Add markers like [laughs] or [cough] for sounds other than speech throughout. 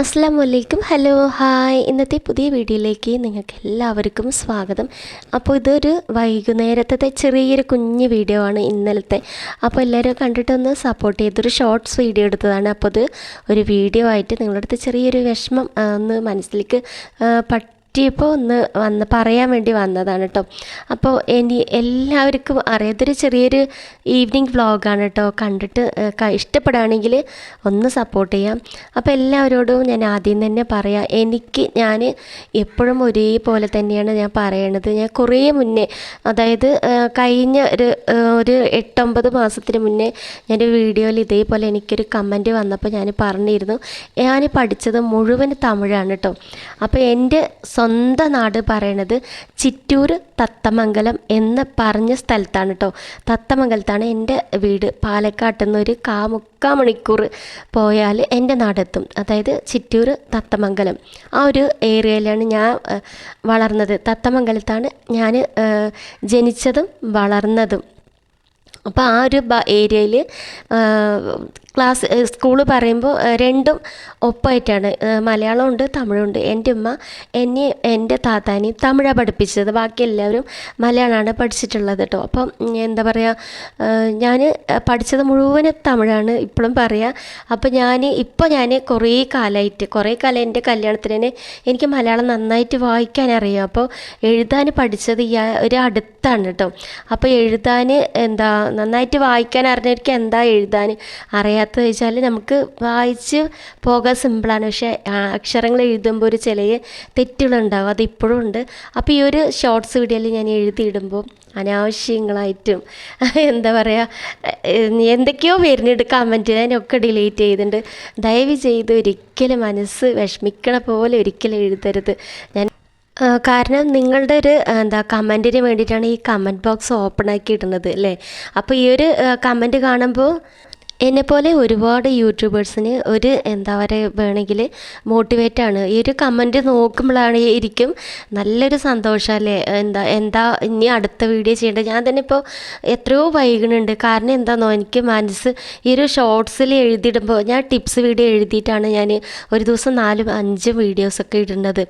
അസ്സാം വലൈക്കും hello hi. ഇന്നത്തെ പുതിയ വീഡിയോയിലേക്ക് നിങ്ങൾക്ക് എല്ലാവർക്കും സ്വാഗതം. അപ്പോൾ ഇതൊരു വൈകുന്നേരത്തെ ചെറിയൊരു കുഞ്ഞ് വീഡിയോ ആണ് ഇന്നലത്തെ. അപ്പോൾ എല്ലാവരും കണ്ടിട്ടൊന്ന് സപ്പോർട്ട് ചെയ്തൊരു ഷോർട്സ് വീഡിയോ എടുത്തതാണ്. അപ്പോൾ ഇത് ഒരു വീഡിയോ ആയിട്ട് നിങ്ങളുടെ അടുത്ത് ചെറിയൊരു വിഷമം ഒന്ന് മനസ്സിലേക്ക് പട്ട് പറ്റിയപ്പോൾ ഒന്ന് വന്ന് പറയാൻ വേണ്ടി വന്നതാണ് കേട്ടോ അപ്പോൾ ഇനി എല്ലാവർക്കും അറിയാത്തൊരു ചെറിയൊരു ഈവനിങ് വ്ളോഗാണ് കേട്ടോ കണ്ടിട്ട് ഇഷ്ടപ്പെടുകയാണെങ്കിൽ ഒന്ന് സപ്പോർട്ട് ചെയ്യാം. അപ്പോൾ എല്ലാവരോടും ഞാൻ ആദ്യം തന്നെ പറയാം എനിക്ക് ഞാൻ എപ്പോഴും ഒരേപോലെ തന്നെയാണ് ഞാൻ പറയണത്. ഞാൻ കുറേ മുന്നേ അതായത് കഴിഞ്ഞ ഒരു ഒരു എട്ടൊമ്പത് മാസത്തിന് മുന്നേ ഞാൻ വീഡിയോയിൽ ഇതേപോലെ എനിക്കൊരു കമന്റ് വന്നപ്പോൾ ഞാൻ പറഞ്ഞിരുന്നു ഞാൻ പഠിച്ചത് മുഴുവൻ തമിഴാണ് കേട്ടോ അപ്പോൾ എന്റെ സ്വന്തം നാട് പറയണത് ചിറ്റൂർ തത്തമംഗലം എന്ന് പറഞ്ഞ സ്ഥലത്താണ് കേട്ടോ തത്തമംഗലത്താണ് എന്റെ വീട്. പാലക്കാട്ട് നിന്ന് ഒരു കാ മുക്കാ മണിക്കൂർ പോയാൽ എന്റെ നാടെത്തും. അതായത് ചിറ്റൂർ തത്തമംഗലം. ആ ഒരു ഏരിയയിലാണ് ഞാൻ വളർന്നത്. തത്തമംഗലത്താണ് ഞാൻ ജനിച്ചതും വളർന്നതും. അപ്പോൾ ആ ഒരു ഏരിയയിൽ ക്ലാസ് സ്കൂൾ പറയുമ്പോൾ രണ്ടും ഒപ്പമായിട്ടാണ് മലയാളമുണ്ട് തമിഴുണ്ട്. എന്റെ ഉമ്മ എന്നെ എന്റെ താത്താനെയും തമിഴാണ് പഠിപ്പിച്ചത്. ബാക്കി എല്ലാവരും മലയാളമാണ് പഠിച്ചിട്ടുള്ളത് കേട്ടോ അപ്പം എന്താ പറയുക ഞാൻ പഠിച്ചത് മുഴുവനും തമിഴാണ് ഇപ്പോഴും പറയുക അപ്പോൾ ഞാൻ ഇപ്പോൾ ഞാൻ കുറേ കാലമായിട്ട് കുറേ കാലം എന്റെ കല്യാണത്തിന് തന്നെ എനിക്ക് മലയാളം നന്നായിട്ട് വായിക്കാൻ അറിയാം. അപ്പോൾ എഴുതാൻ പഠിച്ചത് ഈ ഒരു അടുത്താണ് കേട്ടോ അപ്പോൾ എഴുതാൻ എന്താ നന്നായിട്ട് വായിക്കാൻ അറിഞ്ഞവർക്ക് എന്താ എഴുതാൻ അറിയാത്തത് വെച്ചാൽ നമുക്ക് വായിച്ച് പോകാൻ സിമ്പിളാണ് പക്ഷേ അക്ഷരങ്ങൾ എഴുതുമ്പോൾ ഒരു ചില തെറ്റുകളുണ്ടാവും അത് ഇപ്പോഴും ഉണ്ട്. അപ്പോൾ ഈ ഒരു ഷോർട്സ് വീഡിയോയിൽ ഞാൻ എഴുതിയിടുമ്പോൾ അനാവശ്യങ്ങളായിട്ടും [laughs] എന്താ പറയുക എന്തൊക്കെയോ വരുന്നുണ്ട് കമന്റ് ഞാനൊക്കെ ഡിലീറ്റ് ചെയ്തിട്ടുണ്ട്. ദയവ് ചെയ്ത് ഒരിക്കലും മനസ്സ് വിഷമിക്കണ പോലെ ഒരിക്കലും എഴുതരുത്. ഞാൻ കാരണം നിങ്ങളുടെ ഒരു എന്താ കമന്റിന് വേണ്ടിയിട്ടാണ് ഈ കമന്റ് ബോക്സ് ഓപ്പൺ ആക്കി ഇടുന്നത് അല്ലേ? അപ്പോൾ ഈ ഒരു കമന്റ് കാണുമ്പോൾ എന്നെപ്പോലെ ഒരുപാട് യൂട്യൂബേഴ്സിന് ഒരു എന്താ പറയുക വേണമെങ്കിൽ മോട്ടിവേറ്റാണ് ഈ ഒരു കമന്റ് നോക്കുമ്പോഴാണ് ഇരിക്കും നല്ലൊരു സന്തോഷമല്ലേ എന്താ എന്താ ഇനി അടുത്ത വീഡിയോ ചെയ്യേണ്ടത്? ഞാൻ തന്നെ ഇപ്പോൾ എത്രയോ വൈകുന്നുണ്ട് കാരണം എന്താണെന്നോ എനിക്ക് മനസ്സ് ഈ ഒരു ഷോർട്സിൽ എഴുതിയിടുമ്പോൾ ഞാൻ ടിപ്സ് വീഡിയോ എഴുതിയിട്ടാണ് ഞാൻ ഒരു ദിവസം നാലും അഞ്ചും വീഡിയോസൊക്കെ ഇടുന്നത്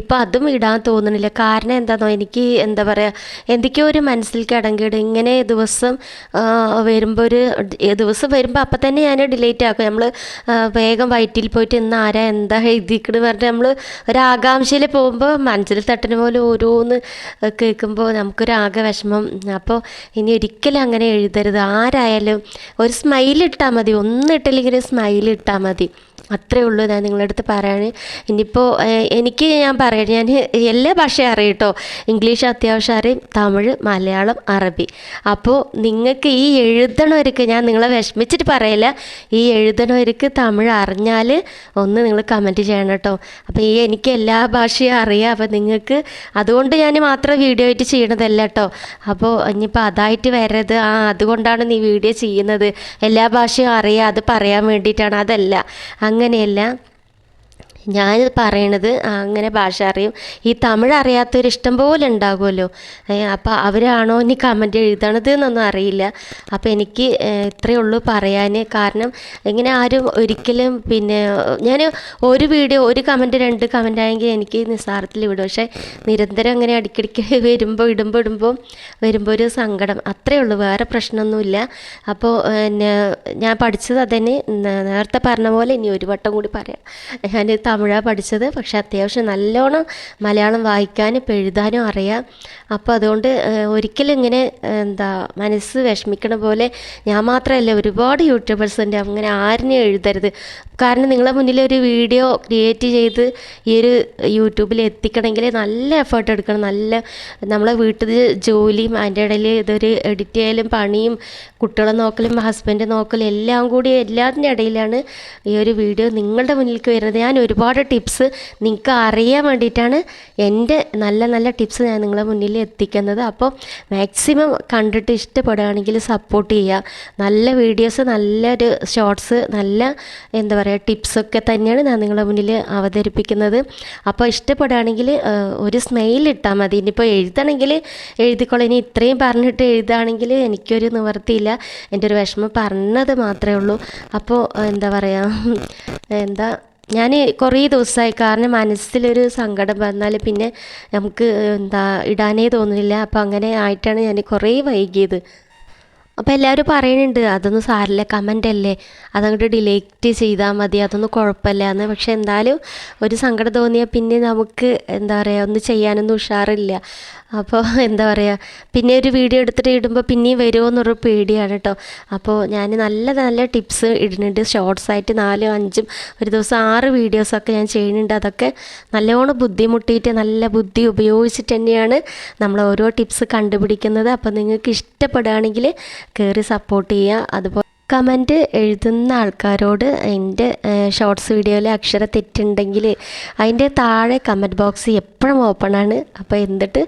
ഇപ്പോൾ അതും ഇടാൻ തോന്നുന്നില്ല കാരണം എന്താണെന്നോ എനിക്ക് എന്താ പറയുക എന്തൊക്കെയോ ഒരു മനസ്സിൽ കിടങ്ങിയിട്ട് ഇങ്ങനെ ദിവസം വരുമ്പോൾ ഒരു ദിവസം വരുമ്പോൾ അപ്പം തന്നെ ഞാൻ ഡിലേറ്റ് ആക്കും. നമ്മൾ വേഗം വയറ്റിൽ പോയിട്ട് ഇന്ന് ആരാ എന്താ എഴുതിക്കണ് പറഞ്ഞിട്ട് നമ്മൾ ഒരാകാംക്ഷയിൽ പോകുമ്പോൾ മനസ്സിൽ തട്ടണ പോലെ ഓരോന്ന് കേൾക്കുമ്പോൾ നമുക്കൊരാകെ വിഷമം. അപ്പോൾ ഇനി ഒരിക്കലും അങ്ങനെ എഴുതരുത്. ആരായാലും ഒരു സ്മൈൽ ഇട്ടാൽ മതി. ഒന്നിട്ടില്ലെങ്കിൽ ഒരു സ്മൈൽ ഇട്ടാൽ മതി. അത്രേ ഉള്ളൂ ഞാൻ നിങ്ങളുടെ അടുത്ത് പറയാൻ ഇനിയിപ്പോൾ എനിക്ക് ഞാൻ പറയാം ഞാൻ എല്ലാ ഭാഷയും അറിയട്ടോ ഇംഗ്ലീഷ് അത്യാവശ്യം അറിയും തമിഴ് മലയാളം അറബി. അപ്പോൾ നിങ്ങൾക്ക് ഈ എഴുതണവർക്ക് ഞാൻ നിങ്ങളെ വിഷമിച്ചിട്ട് പറയില്ല ഈ എഴുതണവർക്ക് തമിഴ് അറിഞ്ഞാൽ ഒന്ന് നിങ്ങൾ കമന്റ് ചെയ്യണം കേട്ടോ. അപ്പോൾ ഈ എനിക്ക് എല്ലാ ഭാഷയും അറിയാം അപ്പോൾ നിങ്ങൾക്ക് അതുകൊണ്ട് ഞാൻ മാത്രം വീഡിയോ ആയിട്ട് ചെയ്യണതല്ല കേട്ടോ. അപ്പോൾ ഇനിയിപ്പോൾ അതായിട്ട് വരരുത്. ആ അതുകൊണ്ടാണ് നീ വീഡിയോ ചെയ്യുന്നത്. എല്ലാ ഭാഷയും അറിയാം അത് പറയാൻ വേണ്ടിയിട്ടാണ് അതല്ല. അങ്ങനെയല്ല. ഞാൻ പറയണത് അങ്ങനെ ഭാഷ അറിയും. ഈ തമിഴ് അറിയാത്തവർ ഇഷ്ടം പോലെ ഉണ്ടാകുമല്ലോ. അപ്പോൾ അവരാണോ ഇനി കമന്റ് എഴുതണത് എന്നൊന്നും അറിയില്ല. അപ്പോൾ എനിക്ക് ഇത്രയേ ഉള്ളൂ പറയാൻ കാരണം ഇങ്ങനെ ആരും ഒരിക്കലും പിന്നെ ഞാൻ ഒരു വീഡിയോ ഒരു കമന്റ് രണ്ട് കമന്റ് ആയെങ്കിൽ എനിക്ക് നിസ്സാരത്തിൽ വിടും. പക്ഷേ നിരന്തരം അങ്ങനെ അടിക്കടിക്ക് വരുമ്പോൾ ഇടുമ്പോൾ ഇടുമ്പോൾ വരുമ്പോൾ ഒരു സങ്കടം. അത്രയേ ഉള്ളൂ. വേറെ പ്രശ്നമൊന്നുമില്ല. അപ്പോൾ ഞാൻ പഠിച്ചത് അതന്നെ നേരത്തെ പറഞ്ഞ പോലെ ഇനി ഒരു വട്ടം കൂടി പറയാം. ഞാൻ തമിഴാണ് പഠിച്ചത്. പക്ഷെ അത്യാവശ്യം നല്ലോണം മലയാളം വായിക്കാനും എഴുതാനും അറിയാം. അപ്പോൾ അതുകൊണ്ട് ഒരിക്കലും ഇങ്ങനെ എന്താ മനസ്സ് വിഷമിക്കണ പോലെ ഞാൻ മാത്രമല്ല ഒരുപാട് യൂട്യൂബേഴ്സ് ഉണ്ട്. അങ്ങനെ ആരിനെ എഴുതരുത്. കാരണം നിങ്ങളെ മുന്നിൽ ഒരു വീഡിയോ ക്രിയേറ്റ് ചെയ്ത് ഈ ഒരു യൂട്യൂബിൽ എത്തിക്കണമെങ്കിൽ നല്ല എഫേർട്ട് എടുക്കണം. നല്ല നമ്മളെ വീട്ടിൽ ജോലിയും അതിന്റെ ഇടയിൽ ഇതൊരു എഡിറ്റ് ചെയ്യലും പണിയും കുട്ടികളെ നോക്കലും ഹസ്ബൻഡ് നോക്കലും എല്ലാം കൂടി എല്ലാത്തിന്റെ ഇടയിലാണ് ഈ ഒരു വീഡിയോ നിങ്ങളുടെ മുന്നിലേക്ക് വരുന്നത്. ഞാൻ ഒരുപാട് ടിപ്സ് നിങ്ങൾക്ക് അറിയാൻ വേണ്ടിയിട്ടാണ് എന്റെ നല്ല നല്ല ടിപ്സ് ഞാൻ നിങ്ങളെ മുന്നിൽ എത്തിക്കുന്നത്. അപ്പോൾ മാക്സിമം കണ്ടിട്ട് ഇഷ്ടപ്പെടുകയാണെങ്കിൽ സപ്പോർട്ട് ചെയ്യുക. നല്ല വീഡിയോസ് നല്ലൊരു ഷോർട്സ് നല്ല എന്താ പറയുക ടിപ്സൊക്കെ തന്നെയാണ് ഞാൻ നിങ്ങളുടെ മുന്നിൽ അവതരിപ്പിക്കുന്നത്. അപ്പോൾ ഇഷ്ടപ്പെടുകയാണെങ്കിൽ ഒരു സ്മെയിൽ ഇട്ടാൽ മതി. ഇനിയിപ്പോൾ എഴുതണമെങ്കിൽ എഴുതിക്കോളൂ. ഇനി ഇത്രയും പറഞ്ഞിട്ട് എഴുതുകയാണെങ്കിൽ എനിക്കൊരു നിവർത്തിയില്ല എന്റെ ഒരു വിഷമം പറഞ്ഞത് മാത്രമേ ഉള്ളൂ. അപ്പോൾ എന്താ പറയുക എന്താ ഞാൻ കുറേ ദിവസമായി കാരണം മനസ്സിലൊരു സങ്കടം വന്നാൽ പിന്നെ നമുക്ക് എന്താ ഇടാനേ തോന്നുന്നില്ല. അപ്പോൾ അങ്ങനെ ആയിട്ടാണ് ഞാൻ കുറേ വൈകിയത്. അപ്പോൾ എല്ലാവരും പറയുന്നുണ്ട് അതൊന്നും സാരില്ല കമന്റ് അല്ലേ? അതങ്ങോട്ട് ഡിലേറ്റ് ചെയ്താൽ മതി അതൊന്നും കുഴപ്പമില്ല എന്ന്. പക്ഷെ എന്തായാലും ഒരു സങ്കടം തോന്നിയാൽ പിന്നെ നമുക്ക് എന്താ പറയുക ഒന്നും ചെയ്യാനൊന്നും ഉഷാറില്ല. അപ്പോൾ എന്താ പറയുക പിന്നെ ഒരു വീഡിയോ എടുത്തിട്ട് ഇടുമ്പോൾ പിന്നെയും വരുമോ എന്നൊരു പേടിയാണ് കേട്ടോ അപ്പോൾ ഞാൻ നല്ല നല്ല ടിപ്സ് ഇടുന്നുണ്ട്. ഷോർട്സ് ആയിട്ട് നാലും അഞ്ചും ഒരു ദിവസം ആറ് വീഡിയോസൊക്കെ ഞാൻ ചെയ്യുന്നുണ്ട്. അതൊക്കെ നല്ലോണം ബുദ്ധിമുട്ടിയിട്ട് നല്ല ബുദ്ധി ഉപയോഗിച്ചിട്ട് തന്നെയാണ് നമ്മൾ ഓരോ ടിപ്സ് കണ്ടുപിടിക്കുന്നത്. അപ്പോൾ നിങ്ങൾക്ക് ഇഷ്ടപ്പെടുകയാണെങ്കിൽ കയറി സപ്പോർട്ട് ചെയ്യുക. അതുപോലെ കമന്റ് എഴുതുന്ന ആൾക്കാരോട് എന്റെ ഷോർട്സ് വീഡിയോയിൽ അക്ഷര തെറ്റുണ്ടെങ്കിൽ അതിന്റെ താഴെ കമന്റ് ബോക്സ് എപ്പോഴും ഓപ്പൺ ആണ്. അപ്പോൾ എന്നിട്ട്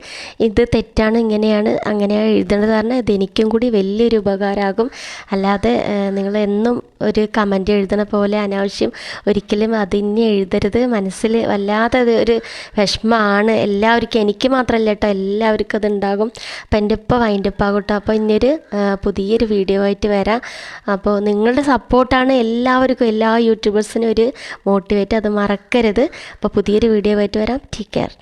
ഇത് തെറ്റാണ് ഇങ്ങനെയാണ് അങ്ങനെയാണ് എഴുതേണ്ടത് കാരണം ഇത് എനിക്കും കൂടി വലിയൊരു ഉപകാരമാകും. അല്ലാതെ നിങ്ങൾ എന്നും ഒരു കമന്റ് എഴുതണ പോലെ അനാവശ്യം ഒരിക്കലും അതിനെ എഴുതരുത്. മനസ്സിൽ വല്ലാതെ ഒരു വിഷമമാണ്. എല്ലാവർക്കും എനിക്ക് മാത്രമല്ല കേട്ടോ എല്ലാവർക്കും അതുണ്ടാകും അപ്പം എന്റെ ഇപ്പോൾ വൈൻഡപ്പ് ആകട്ടോ. കേട്ടോ അപ്പോൾ ഇനിയൊരു പുതിയൊരു വീഡിയോ ആയിട്ട് വരാം. അപ്പോൾ നിങ്ങളുടെ സപ്പോർട്ടാണ് എല്ലാവർക്കും എല്ലാ യൂട്യൂബേഴ്സിനും ഒരു മോട്ടിവേറ്റ് അത് മറക്കരുത്. അപ്പോൾ പുതിയൊരു വീഡിയോ ആയിട്ട് വരാം. Take care